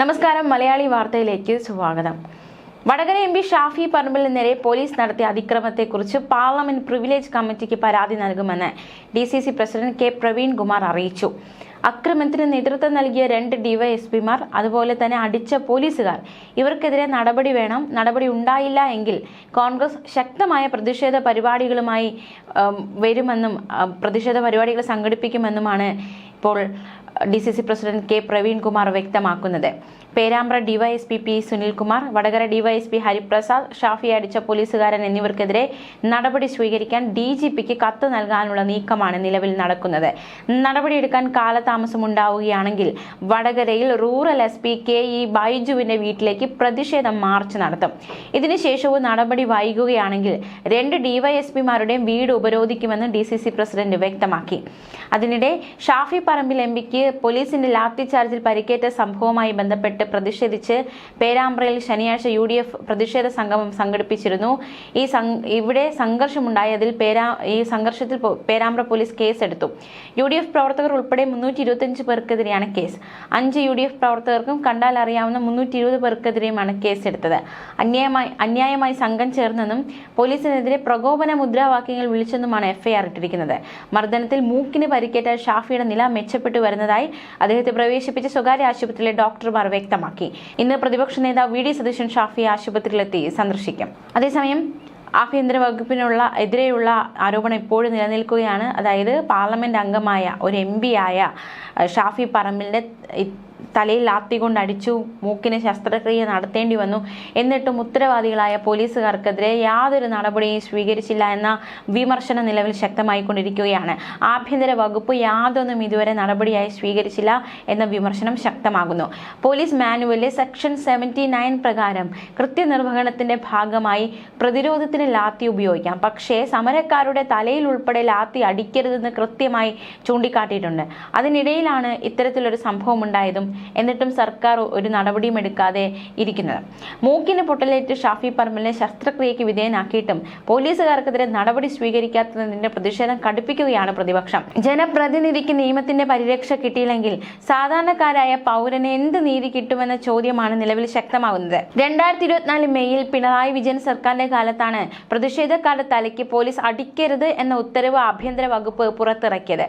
നമസ്കാരം മലയാളി വാർത്തയിലേക്ക് സ്വാഗതം. വടകര എം പി ഷാഫി നേരെ പോലീസ് നടത്തിയ അതിക്രമത്തെക്കുറിച്ച് പാർലമെന്റ് പ്രിവിലേജ് കമ്മിറ്റിക്ക് പരാതി നൽകുമെന്ന് D C C president K Praveen Kumar അറിയിച്ചു. അക്രമത്തിന് നേതൃത്വം നൽകിയ രണ്ട് ഡിവൈഎസ്പിമാർ അതുപോലെ തന്നെ അടിച്ച പോലീസുകാർ ഇവർക്കെതിരെ നടപടി വേണം നടപടി ഉണ്ടായില്ല എങ്കിൽ കോൺഗ്രസ് ശക്തമായ പ്രതിഷേധ പരിപാടികളുമായി വരുമെന്നും പ്രതിഷേധ പരിപാടികൾ സംഘടിപ്പിക്കുമെന്നുമാണ് ഇപ്പോൾ D C C president K Praveenkumar വ്യക്തമാക്കുന്നത്. Perambra DYSP P Sunilkumar Vadakara DYSP Hariprasad Shafi അടിച്ച പോലീസുകാരൻ എന്നിവർക്കെതിരെ നടപടി സ്വീകരിക്കാൻ ഡി ജി പിക്ക് കത്ത് നൽകാനുള്ള നീക്കമാണ് നിലവിൽ നടക്കുന്നത്. നടപടിയെടുക്കാൻ കാലതാമസം ഉണ്ടാവുകയാണെങ്കിൽ വടകരയിൽ rural S P K E ബൈജുവിന്റെ വീട്ടിലേക്ക് പ്രതിഷേധം മാർച്ച് നടത്തും. ഇതിനുശേഷവും നടപടി വൈകുകയാണെങ്കിൽ രണ്ട് ഡിവൈഎസ്പിമാരുടെയും വീട് ഉപരോധിക്കുമെന്ന് ഡി സി സി പ്രസിഡന്റ് വ്യക്തമാക്കി. അതിനിടെ ഷാഫി പറമ്പിൽ എം പിക്ക് പോലീസിന്റെ ലാത്തി ചാർജിൽ പരിക്കേറ്റ സംഭവവുമായി ബന്ധപ്പെട്ട് പ്രതിഷേധിച്ച് പേരാമ്പ്രയിൽ ശനിയാഴ്ച യു പ്രതിഷേധ സംഗമം സംഘടിപ്പിച്ചിരുന്നു. ഈ ഇവിടെ സംഘർഷമുണ്ടായതിൽ പേരാ ഈ സംഘർഷത്തിൽ പേരാമ്പ്ര പോലീസ് കേസെടുത്തു. യു ഡി എഫ് പ്രവർത്തകർ ഉൾപ്പെടെ മുന്നൂറ്റി ഇരുപത്തിയഞ്ച് പേർക്കെതിരെയാണ് കേസ്. അഞ്ച് യു ഡി എഫ് പ്രവർത്തകർക്കും കണ്ടാൽ അറിയാവുന്ന മുന്നൂറ്റി ഇരുപത് പേർക്കെതിരെയുമാണ് കേസെടുത്തത്. അന്യായമായി അന്യായമായി സംഘം ചേർന്നെന്നും പോലീസിനെതിരെ പ്രകോപന മുദ്രാവാക്യങ്ങൾ വിളിച്ചെന്നുമാണ് എഫ്ഐആർ ഇട്ടിരിക്കുന്നത്. മർദ്ദനത്തിൽ മൂക്കിന് പരിക്കേറ്റ ഷാഫിയുടെ നില മെച്ചപ്പെട്ടു വരുന്നതായി അദ്ദേഹത്തെ പ്രവേശിപ്പിച്ച സ്വകാര്യ ആശുപത്രിയിലെ ഡോക്ടർമാർ വ്യക്തമാക്കി. ഇന്ന് പ്രതിപക്ഷ നേതാവ് വി ഡി സതീശൻ ഷാഫി ആശുപത്രിയിലെത്തി സന്ദർശിക്കും. അതേസമയം ആഭ്യന്തര വകുപ്പിനുള്ള എതിരെയുള്ള ആരോപണം ഇപ്പോഴും നിലനിൽക്കുകയാണ്. അതായത് പാർലമെന്റ് അംഗമായ ഒരു എം ആയ ഷാഫി പറമ്പിലിന്റെ ഇ- തലയിൽ ലാത്തി കൊണ്ട് അടിച്ചു മൂക്കിന് ശസ്ത്രക്രിയ നടത്തേണ്ടി വന്നു. എന്നിട്ടും ഉത്തരവാദികളായ പോലീസുകാർക്കെതിരെ യാതൊരു നടപടിയും സ്വീകരിച്ചില്ല എന്ന വിമർശനം നിലവിൽ ശക്തമായിക്കൊണ്ടിരിക്കുകയാണ്. ആഭ്യന്തര വകുപ്പ് യാതൊന്നും ഇതുവരെ നടപടിയായി സ്വീകരിച്ചില്ല എന്ന വിമർശനം ശക്തമാകുന്നു. പോലീസ് മാനുവലിലെ സെക്ഷൻ സെവന്റി നയൻ പ്രകാരം കൃത്യനിർവഹണത്തിന്റെ ഭാഗമായി പ്രതിരോധത്തിന് ലാത്തി ഉപയോഗിക്കാം. പക്ഷേ സമരക്കാരുടെ തലയിൽ ഉൾപ്പെടെ ലാത്തി അടിക്കരുതെന്ന് കൃത്യമായി ചൂണ്ടിക്കാട്ടിയിട്ടുണ്ട്. അതിനിടയിലാണ് ഇത്തരത്തിലൊരു സംഭവം ഉണ്ടായതും എന്നിട്ടും സർക്കാർ ഒരു നടപടിയും എടുക്കാതെ ഇരിക്കുന്നത്. മൂക്കിന് പൊട്ടലേറ്റ് ഷാഫി പറമ്പലിനെ ശസ്ത്രക്രിയയ്ക്ക് വിധേയനാക്കിയിട്ടും പോലീസുകാർക്കെതിരെ നടപടി സ്വീകരിക്കാത്തതിന്റെ പ്രതിഷേധം കടുപ്പിക്കുകയാണ് പ്രതിപക്ഷം. ജനപ്രതിനിധിക്ക് നിയമത്തിന്റെ പരിരക്ഷ കിട്ടിയില്ലെങ്കിൽ സാധാരണക്കാരായ പൗരന് എന്ത് നീതി കിട്ടുമെന്ന ചോദ്യമാണ് നിലവിൽ ശക്തമാകുന്നത്. രണ്ടായിരത്തി ഇരുപത്തിനാല് മെയ്യിൽ പിണറായി വിജയൻ സർക്കാരിന്റെ കാലത്താണ് പ്രതിഷേധക്കാരുടെ തലയ്ക്ക് പോലീസ് അടിക്കരുത് എന്ന ഉത്തരവ് ആഭ്യന്തര വകുപ്പ് പുറത്തിറക്കിയത്.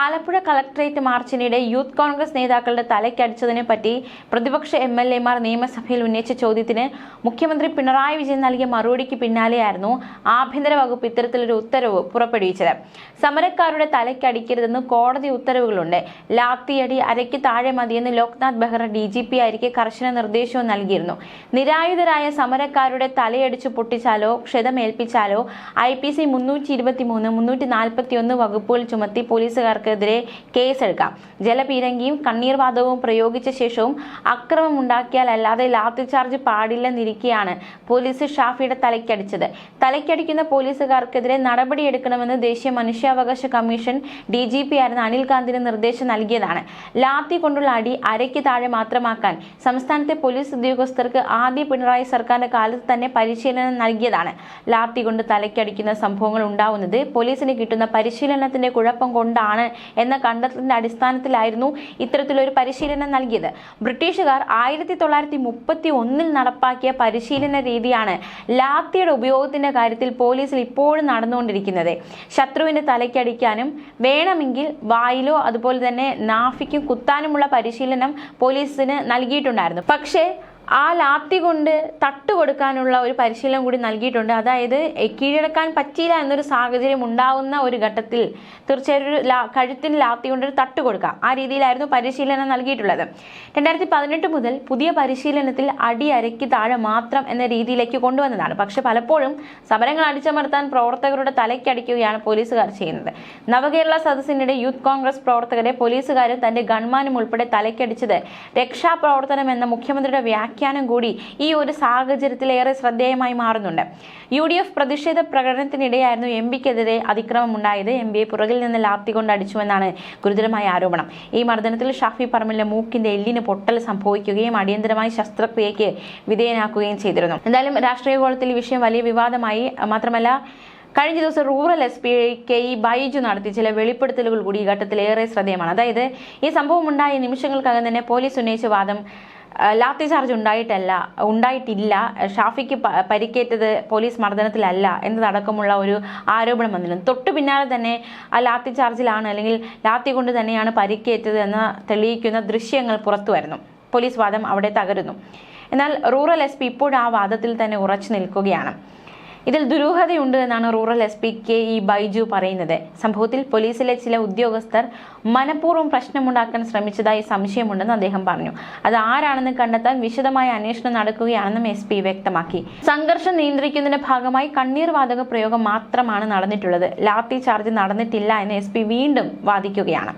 ആലപ്പുഴ കളക്ടറേറ്റ് മാർച്ചിനിടെ യൂത്ത് കോൺഗ്രസ് നേതാക്കളുടെ തലയ്ക്കടിച്ചതിനെ പറ്റി പ്രതിപക്ഷ എം എൽ എമാർ നിയമസഭയിൽ ഉന്നയിച്ച ചോദ്യത്തിന് മുഖ്യമന്ത്രി പിണറായി വിജയൻ നൽകിയ മറുപടിക്ക് പിന്നാലെയായിരുന്നു ആഭ്യന്തര വകുപ്പ് ഇത്തരത്തിലൊരു ഉത്തരവ് പുറപ്പെടുവിച്ചത്. സമരക്കാരുടെ തലയ്ക്കടിക്കരുതെന്ന് കോടതി ഉത്തരവുകളുണ്ട്. ലാത്തിയടി അരയ്ക്ക് താഴെ മതിയെന്ന് Loknath Behra D G P ആയിരിക്കെ കർശന നിർദ്ദേശവും നൽകിയിരുന്നു. നിരായുധരായ സമരക്കാരുടെ തലയടിച്ചു പൊട്ടിച്ചാലോ ക്ഷതമേൽപ്പിച്ചാലോ ഐ പി സി മുന്നൂറ്റി ഇരുപത്തി മൂന്ന് മുന്നൂറ്റി നാൽപ്പത്തി ഒന്ന് വകുപ്പുകൾ ചുമത്തി പോലീസുകാർക്കെതിരെ കേസെടുക്കാം. ജലപീരങ്കിയും കണ്ണീർവാതകവും പ്രയോഗിച്ച ശേഷവും അക്രമം ഉണ്ടാക്കിയാൽ അല്ലാതെ ലാത്തി ചാർജ് പാടില്ലെന്നിരിക്കെയാണ് പോലീസ് ഷാഫിയുടെ തലയ്ക്കടിച്ചത്. തലയ്ക്കടിക്കുന്ന പോലീസുകാർക്കെതിരെ നടപടിയെടുക്കണമെന്ന് ദേശീയ മനുഷ്യാവകാശ കമ്മീഷൻ ഡി ജി പി ആയിരുന്ന അനിൽകാന്തിന് നിർദ്ദേശം നൽകിയതാണ്. ലാത്തി കൊണ്ടുള്ള അടി അരയ്ക്ക് താഴെ മാത്രമാക്കാൻ സംസ്ഥാനത്തെ പോലീസ് ഉദ്യോഗസ്ഥർക്ക് ആദ്യ പിണറായി സർക്കാരിന്റെ കാലത്ത് തന്നെ പരിശീലനം നൽകിയതാണ്. ലാത്തി കൊണ്ട് തലയ്ക്കടിക്കുന്ന സംഭവങ്ങൾ ഉണ്ടാവുന്നത് പോലീസിന് കിട്ടുന്ന പരിശീലനത്തിന്റെ കുഴപ്പം കൊണ്ടാണ് എന്ന കണ്ടെത്തലിന്റെ അടിസ്ഥാനത്തിലായിരുന്നു ഇത്തരത്തിലൊരു പരിശീലനം നൽകിയത്. ബ്രിട്ടീഷുകാർ ആയിരത്തി തൊള്ളായിരത്തി മുപ്പത്തി ഒന്നിൽ നടപ്പാക്കിയ പരിശീലന രീതിയാണ് ലാത്തിയുടെ ഉപയോഗത്തിന്റെ കാര്യത്തിൽ പോലീസിൽ ഇപ്പോഴും നടന്നുകൊണ്ടിരിക്കുന്നത്. ശത്രുവിന്റെ തലയ്ക്കടിക്കാനും വേണമെങ്കിൽ വായിലോ അതുപോലെ തന്നെ നാഫിക്കും കുത്താനുമുള്ള പരിശീലനം പോലീസിന് നൽകിയിട്ടുണ്ടായിരുന്നു. പക്ഷേ ആ ലാത്തി കൊണ്ട് തട്ട് കൊടുക്കാനുള്ള ഒരു പരിശീലനം കൂടി നൽകിയിട്ടുണ്ട്. അതായത് കീഴടക്കാൻ പറ്റിയില്ല എന്നൊരു സാഹചര്യം ഉണ്ടാവുന്ന ഒരു ഘട്ടത്തിൽ തീർച്ചയായും ഒരു കഴുത്തിന് ലാത്തി കൊണ്ടൊരു തട്ട് കൊടുക്കാം. ആ രീതിയിലായിരുന്നു പരിശീലനം നൽകിയിട്ടുള്ളത്. രണ്ടായിരത്തി പതിനെട്ട് മുതൽ പുതിയ പരിശീലനത്തിൽ അടി അരയ്ക്ക് താഴെ മാത്രം എന്ന രീതിയിലേക്ക് കൊണ്ടുവന്നതാണ്. പക്ഷെ പലപ്പോഴും സമരങ്ങൾ അടിച്ചമർത്താൻ പ്രവർത്തകരുടെ തലയ്ക്കടിക്കുകയാണ് പോലീസുകാർ ചെയ്യുന്നത്. നവകേരള സദസ്സിനിടെ യൂത്ത് കോൺഗ്രസ് പ്രവർത്തകരെ പോലീസുകാരും തന്റെ ഗൺമാനും ഉൾപ്പെടെ തലയ്ക്കടിച്ചത് രക്ഷാപ്രവർത്തനം എന്ന മുഖ്യമന്ത്രിയുടെ വ്യാഖ്യാനം കൂടി ഈ ഒരു സാഹചര്യത്തിൽ ഏറെ ശ്രദ്ധേയമായി മാറുന്നുണ്ട്. യു ഡി എഫ് പ്രതിഷേധ പ്രകടനത്തിനിടെയായിരുന്നു എം പിക്കെതിരെ അതിക്രമം ഉണ്ടായത് എം പിയെ പുറകിൽ നിന്ന് ലാത്തി കൊണ്ട് അടിച്ചുവെന്നാണ് ഗുരുതരമായ ആരോപണം. ഈ മർദ്ദനത്തിൽ ഷാഫി പറമ്പിലെ മൂക്കിന്റെ എല്ലിന് പൊട്ടൽ സംഭവിക്കുകയും അടിയന്തരമായി ശസ്ത്രക്രിയയ്ക്ക് വിധേയനാക്കുകയും ചെയ്തിരുന്നു. എന്തായാലും രാഷ്ട്രീയ കോളത്തിൽ ഈ വിഷയം വലിയ വിവാദമായി. മാത്രമല്ല കഴിഞ്ഞ ദിവസം rural S P K E Baiju നടത്തി ചില വെളിപ്പെടുത്തലുകൾ കൂടി ഈ ഘട്ടത്തിൽ ഏറെ ശ്രദ്ധേയമാണ്. അതായത് ഈ സംഭവം ഉണ്ടായ നിമിഷങ്ങൾക്കകം തന്നെ പോലീസ് ഉന്നയിച്ച വാദം ലാത്തി ചാർജ് ഉണ്ടായിട്ടല്ല ഉണ്ടായിട്ടില്ല. ഷാഫിക്ക് പരിക്കേറ്റത് പോലീസ് മർദ്ദനത്തിലല്ല എന്നതടക്കമുള്ള ഒരു ആരോപണം വന്നിരുന്നു. തൊട്ടു പിന്നാലെ തന്നെ ആ ലാത്തി ചാർജിലാണ് അല്ലെങ്കിൽ ലാത്തി കൊണ്ട് തന്നെയാണ് പരിക്കേറ്റത് എന്ന് തെളിയിക്കുന്ന ദൃശ്യങ്ങൾ പുറത്തു വരുന്നു. പോലീസ് വാദം അവിടെ തകരുന്നു. എന്നാൽ റൂറൽ എസ് ഇപ്പോഴും ആ വാദത്തിൽ തന്നെ ഉറച്ചു നിൽക്കുകയാണ്. ഇതിൽ ദുരൂഹതയുണ്ട് എന്നാണ് rural S P K E Baiju പറയുന്നത്. സംഭവത്തിൽ പോലീസിലെ ചില ഉദ്യോഗസ്ഥർ മനഃപൂർവം പ്രശ്നമുണ്ടാക്കാൻ ശ്രമിച്ചതായി സംശയമുണ്ടെന്ന് അദ്ദേഹം പറഞ്ഞു. അത് ആരാണെന്ന് കണ്ടെത്താൻ വിശദമായ അന്വേഷണം നടക്കുകയാണെന്നും എസ് പി വ്യക്തമാക്കി. സംഘർഷം നിയന്ത്രിക്കുന്നതിന്റെ ഭാഗമായി കണ്ണീർ വാതക പ്രയോഗം മാത്രമാണ് നടന്നിട്ടുള്ളത്. ലാത്തി ചാർജ് നടന്നിട്ടില്ല എന്ന് എസ് പി വീണ്ടും വാദിക്കുകയാണ്.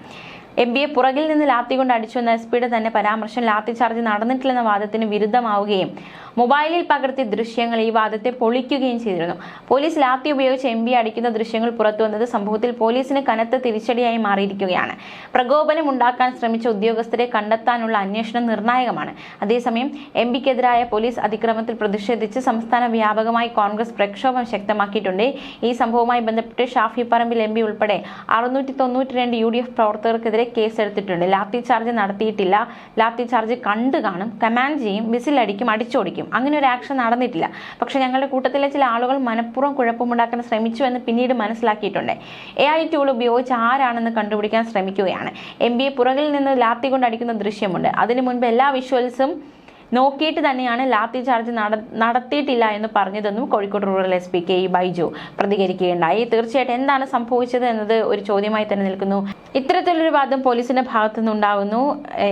എം ബി എ പുറകിൽ നിന്ന് ലാത്തി കൊണ്ട് അടിച്ചു എന്ന എസ് പിയുടെ തന്നെ പരാമർശം ലാത്തി ചാർജ് നടന്നിട്ടില്ലെന്ന വാദത്തിന് വിരുദ്ധമാവുകയും മൊബൈലിൽ പകർത്തിയ ദൃശ്യങ്ങൾ ഈ വാദത്തെ പൊളിക്കുകയും ചെയ്തിരുന്നു. പോലീസ് ലാത്തി ഉപയോഗിച്ച് എം അടിക്കുന്ന ദൃശ്യങ്ങൾ പുറത്തു വന്നത് സംഭവത്തിൽ പോലീസിന് കനത്ത തിരിച്ചടിയായി മാറിയിരിക്കുകയാണ്. പ്രകോപനം ഉണ്ടാക്കാൻ ശ്രമിച്ച ഉദ്യോഗസ്ഥരെ കണ്ടെത്താനുള്ള അന്വേഷണം നിർണായകമാണ്. അതേസമയം എം പിക്കെതിരായ പോലീസ് അതിക്രമത്തിൽ പ്രതിഷേധിച്ച് സംസ്ഥാന വ്യാപകമായി കോൺഗ്രസ് പ്രക്ഷോഭം ശക്തമാക്കിയിട്ടുണ്ട്. ഈ സംഭവവുമായി ബന്ധപ്പെട്ട് ഷാഫി പറമ്പിൽ എം പി ഉൾപ്പെടെ അറുന്നൂറ്റി തൊണ്ണൂറ്റി രണ്ട് യു ഡി എഫ് പ്രവർത്തകർക്കെതിരെ കേസെടുത്തിട്ടുണ്ട്. ലാത്തി ചാർജ് നടത്തിയിട്ടില്ല. ലാത്തി ചാർജ് കണ്ടു കാണും കമാൻഡ് ചെയ്യും വിസിലടിക്കും അടിച്ചോടിക്കും. അങ്ങനെ ഒരു ആക്ഷൻ നടന്നിട്ടില്ല. പക്ഷേ ഞങ്ങളുടെ കൂട്ടത്തിലെ ചില ആളുകൾ മനഃപൂർവം കുഴപ്പമുണ്ടാക്കാൻ ശ്രമിച്ചു എന്ന് പിന്നീട് മനസ്സിലാക്കിയിട്ടുണ്ട്. എ ഐ ടൂൾ ഉപയോഗിച്ച് ആരാണെന്ന് കണ്ടുപിടിക്കാൻ ശ്രമിക്കുകയാണ്. എം ബി എ പുറകിൽ നിന്ന് ലാത്തി കൊണ്ട് അടിക്കുന്ന ദൃശ്യമുണ്ട്. അതിനു മുൻപ് എല്ലാ വിഷ്വൽസും നോക്കിയിട്ട് തന്നെയാണ് ലാത്തി ചാർജ് നടത്തിയിട്ടില്ല എന്ന് പറഞ്ഞതെന്നും Kozhikode rural S P K E Baiju പ്രതികരിക്കുകയുണ്ടായി. തീർച്ചയായിട്ടും എന്താണ് സംഭവിച്ചത് എന്നത് ഒരു ചോദ്യമായി തന്നെ നിൽക്കുന്നു. ഇത്തരത്തിലൊരു വാദം പോലീസിന്റെ ഭാഗത്തു നിന്നുണ്ടാകുന്നു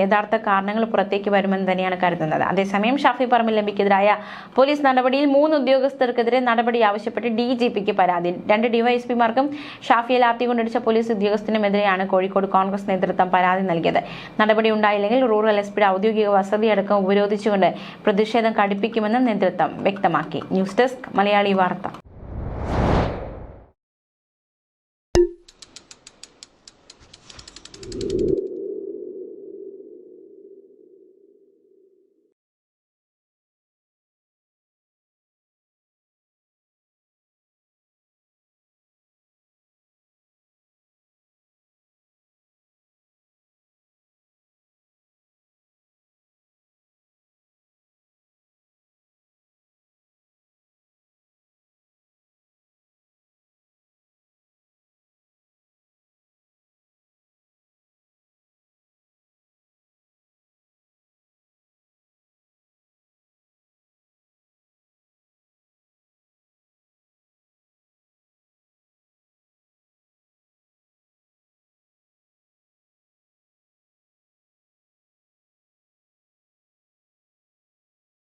യഥാർത്ഥ കാരണങ്ങൾ പുറത്തേക്ക് വരുമെന്ന് തന്നെയാണ് കരുതുന്നത്. അതേസമയം ഷാഫി പറമ്പിൽ ലംബിക്കെതിരായ പോലീസ് നടപടിയിൽ മൂന്ന് ഉദ്യോഗസ്ഥർക്കെതിരെ നടപടി ആവശ്യപ്പെട്ട് ഡി ജി പിക്ക് പരാതി. രണ്ട് ഡിവൈഎസ്പിമാർക്കും ഷാഫിയെ ലാത്തി കൊണ്ടടിച്ച പോലീസ് ഉദ്യോഗസ്ഥനുമെതിരെയാണ് കോഴിക്കോട് കോൺഗ്രസ് നേതൃത്വം പരാതി നൽകിയത്. നടപടി ഉണ്ടായില്ലെങ്കിൽ റൂറൽ എസ് പിയുടെ ഔദ്യോഗിക വസതിയടക്കം പ്രതിഷേധം കടുപ്പിക്കുമെന്നും നേതൃത്വം വ്യക്തമാക്കി. ന്യൂസ് ഡെസ്ക് മലയാളി വാർത്ത.